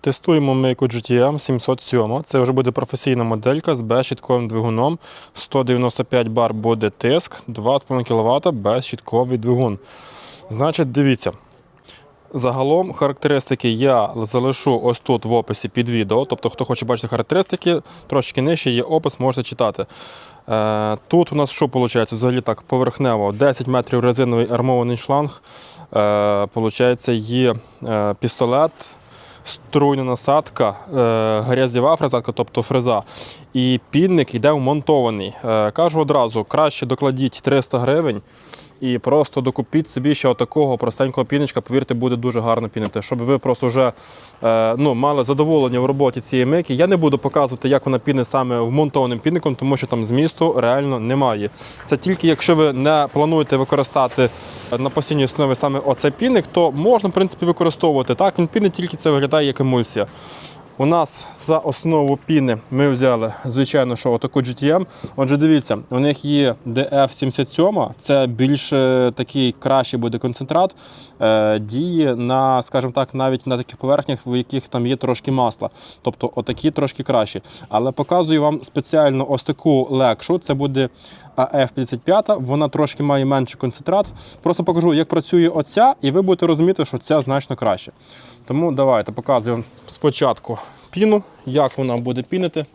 Тестуємо мийку GTM 707. Це вже буде професійна моделька з безщітковим двигуном. 195 бар буде тиск, 2,5 кВт безщітковий двигун. Значить, дивіться. Загалом характеристики я залишу ось тут в описі під відео. Тобто, хто хоче бачити характеристики, трошки нижче є опис, можете читати. Е, тут у нас що виходить? Взагалі так поверхнево 10 метрів резиновий армований шланг. Е, получається, є е, пістолет, струйна насадка, е, грязєва фрезатка, тобто фреза. І пінник йде вмонтований. Е, кажу одразу, краще докладіть 300 гривень. І просто докупіть собі ще отакого простенького піночка, повірте, буде дуже гарно пінити, щоб ви просто вже е, ну, мали задоволення в роботі цієї мийки. Я не буду показувати, як вона піне саме вмонтованим пінником, тому що там змісту реально немає. Це тільки якщо ви не плануєте використати на постійній основі саме оцей пінник, то можна в принципі використовувати. Так, він пінить, тільки це виглядає як емульсія. У нас за основу піни ми взяли, звичайно, що отаку GTM. Отже, дивіться, у них є DF77, це більш е, такий кращий буде концентрат. Е, діє на, скажімо так, навіть на таких поверхнях, в яких там є трошки масла. Тобто отакі трошки кращі. Але показую вам спеціально ось таку легшу. Це буде AF55, вона трошки має менший концентрат. Просто покажу, як працює оця, і ви будете розуміти, що ця значно краще. Тому давайте показую вам спочатку піну, як вона буде пінити.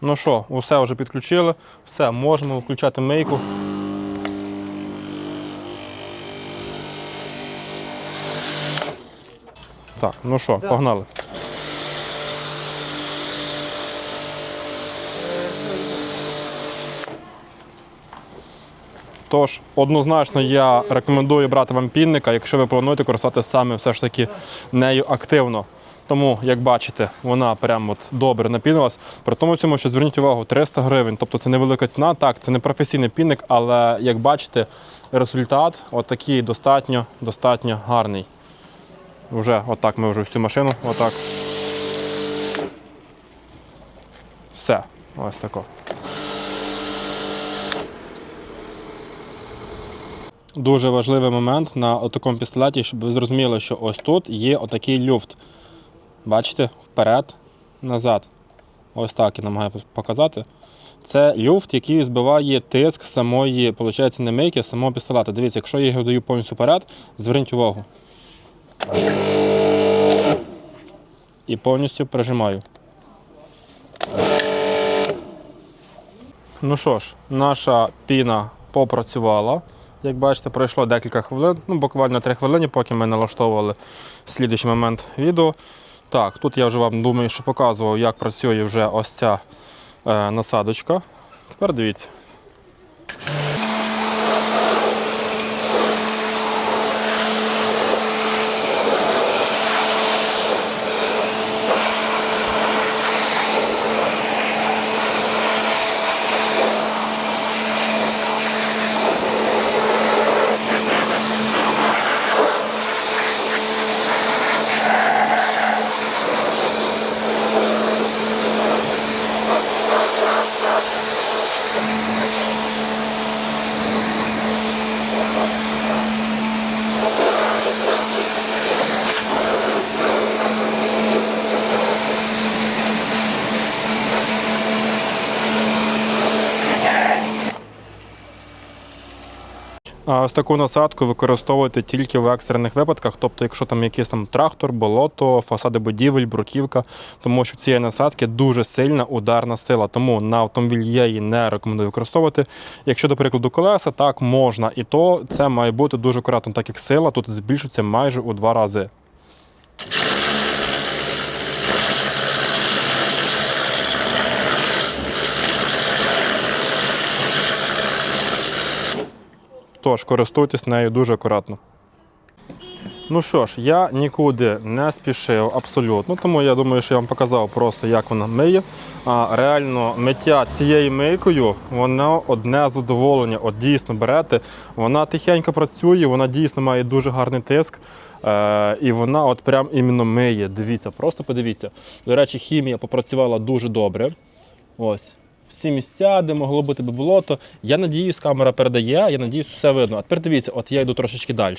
Ну що, усе вже підключили, все, можемо включати мийку. Так, ну що, погнали. Тож, однозначно я рекомендую брати вам пінника, якщо ви плануєте користатися саме все ж таки нею активно. Тому, як бачите, вона прямо от добре напінилась. При тому всьому, що зверніть увагу, 300 гривень, тобто це невелика ціна. Так, це не професійний пінник, але як бачите, результат отакий достатньо, достатньо гарний. Вже отак ми вже всю машину, отак. Все, ось тако. Дуже важливий момент на такому пістолеті, щоб ви зрозуміли, що ось тут є отакий люфт. Бачите, вперед, назад. Ось так я намагаю показати. Це люфт, який збиває тиск самої, виходить, не мийки, самого пістолета. Дивіться, якщо я його даю повністю вперед, зверніть увагу. І повністю прижимаю. Ну що ж, наша піна попрацювала. Як бачите, пройшло декілька хвилин, ну буквально 3 хвилини, поки ми налаштовували слідуючий момент відео. Так, тут я вже вам думаю, що показував, як працює вже ось ця е, насадочка. Тепер дивіться. Ось таку насадку використовувати тільки в екстрених випадках, тобто, якщо там якийсь там трактор, болото, фасади будівель, бруківка, тому що цієї насадки дуже сильна ударна сила. Тому на автомобіль я її не рекомендую використовувати. Якщо, до прикладу, колеса, так можна, і то це має бути дуже акуратно, так як сила тут збільшується майже у два рази. Тож користуйтесь нею дуже акуратно. Ну що ж, я нікуди не спішив абсолютно, тому я думаю, що я вам показав просто, як вона миє. А реально миття цією мийкою, воно одне задоволення. От дійсно берете, вона тихенько працює, вона дійсно має дуже гарний тиск. Е, і вона от прям іменно миє. Дивіться, просто подивіться. До речі, хімія попрацювала дуже добре. Ось. Всі місця, де могло бути би болото. Я надіюсь, камера передає, я надіюсь, все видно. А тепер дивіться, от я йду трошечки далі.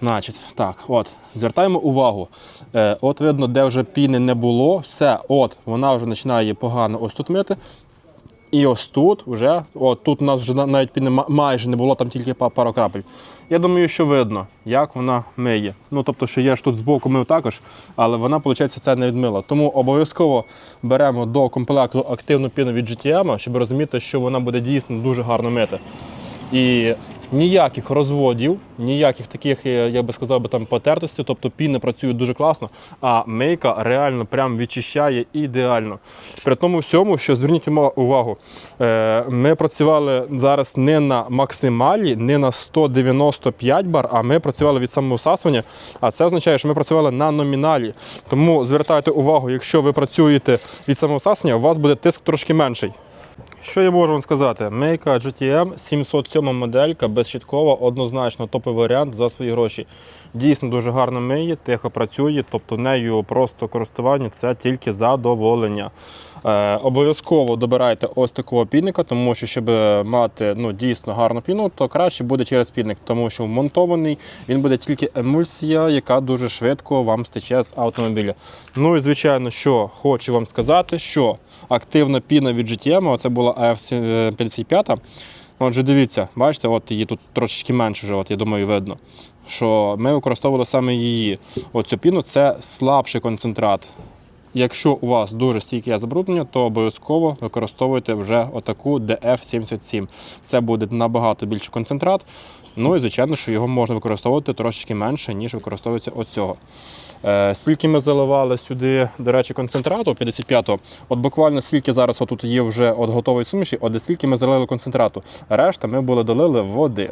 Значить, так, от, звертаємо увагу. Е, от видно, де вже піни не було, все, от, вона вже починає погано ось тут мити. І ось тут вже, от тут у нас вже навіть майже не було, там тільки па- пару крапель. Я думаю, що видно, як вона миє. Ну, тобто, що я ж тут збоку мив також, але вона, виходить, це не відмила. Тому обов'язково беремо до комплекту активну піну від GTM, щоб розуміти, що вона буде дійсно дуже гарно мити. І ніяких розводів, ніяких таких, е, я би сказав, би, там потертостей, тобто піни працюють дуже класно, а мейка реально прям відчищає ідеально. При тому всьому, що зверніть увагу, е, ми працювали зараз не на максималі, не на 195 бар, а ми працювали від самого всасування, а це означає, що ми працювали на номіналі. Тому звертайте увагу, якщо ви працюєте від самого всасування, у вас буде тиск трошки менший. Що я можу вам сказати? Мейка GTM 707 моделька безщиткова, однозначно топовий варіант за свої гроші. Дійсно дуже гарно миє, тихо працює, тобто нею просто користування це тільки задоволення. Е, обов'язково добирайте ось такого пінника, тому що щоб мати ну, дійсно гарну піну, то краще буде через пінник, тому що вмонтований він буде тільки емульсія, яка дуже швидко вам стече з автомобіля. Ну і звичайно, що хочу вам сказати, що активна піна від GTM, це була AF55. Отже, дивіться, бачите, от її тут трошечки менше вже, от, я думаю, видно. Що ми використовували саме її. Оцю піну це слабший концентрат. Якщо у вас дуже стійке забруднення, то обов'язково використовуйте вже отаку DF77. Це буде набагато більший концентрат. Ну і звичайно, що його можна використовувати трошечки менше, ніж використовується оцього. Е, скільки ми заливали сюди, до речі, концентрату 55-го, от буквально скільки зараз отут є вже от готової суміші, от скільки ми залили концентрату. Решта ми були долили води.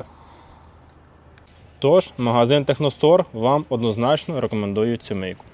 Тож, магазин Техностор вам однозначно рекомендує цю мийку.